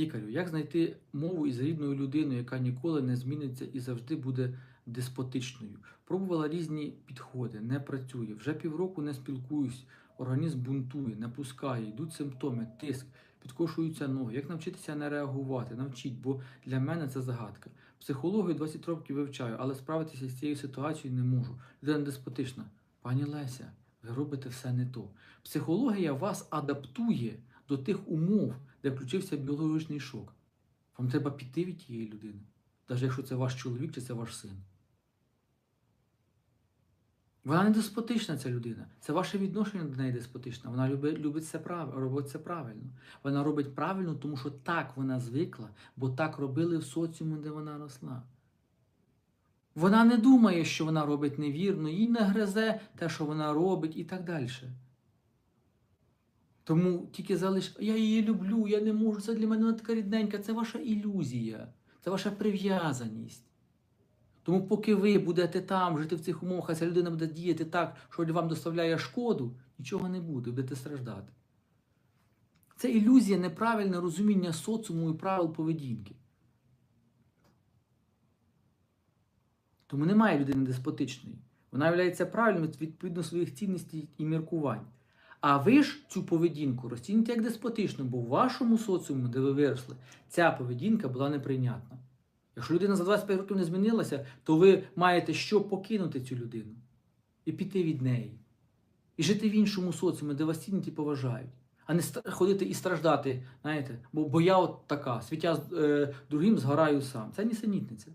Лікарю, як знайти мову із рідною людиною, яка ніколи не зміниться і завжди буде деспотичною? Пробувала різні підходи, не працює. Вже півроку не спілкуюсь, організм бунтує, не пускає, йдуть симптоми, тиск, підкошуються ноги. Як навчитися не реагувати? Навчіть, бо для мене це загадка. Психологію 20 років вивчаю, але справитися з цією ситуацією не можу. Людина деспотична. Пані Леся, ви робите все не то. Психологія вас адаптує до тих умов, де включився біологічний шок. Вам треба піти від тієї людини, навіть якщо це ваш чоловік чи це ваш син. Вона не деспотична, ця людина. Це ваше відношення до неї деспотичне. Вона любить, любить це прав, робить це правильно. Вона робить правильно, тому що так вона звикла, бо так робили в соціумі, де вона росла. Вона не думає, що вона робить невірно, їй не гризе те, що вона робить, і так далі. Тому тільки залиш, я її люблю, я не можу, це для мене вона така рідненька, це ваша ілюзія, це ваша прив'язаність. Тому поки ви будете там, жити в цих умовах, а ця людина буде діяти так, що вам доставляє шкоду, нічого не буде, будете страждати. Це ілюзія неправильне розуміння соціуму і правил поведінки. Тому немає людини деспотичної. Вона є правильною відповідно своїх цінностей і міркувань. А ви ж цю поведінку розцінюєте як деспотичну, бо в вашому соціумі, де ви виросли, ця поведінка була неприйнятна. Якщо людина за 25 років не змінилася, то ви маєте що покинути цю людину і піти від неї. І жити в іншому соціумі, де вас цінять і поважають, а не ходити і страждати, знаєте, бо, бо я от така, світя е, другим згораю сам. Це нісенітниця.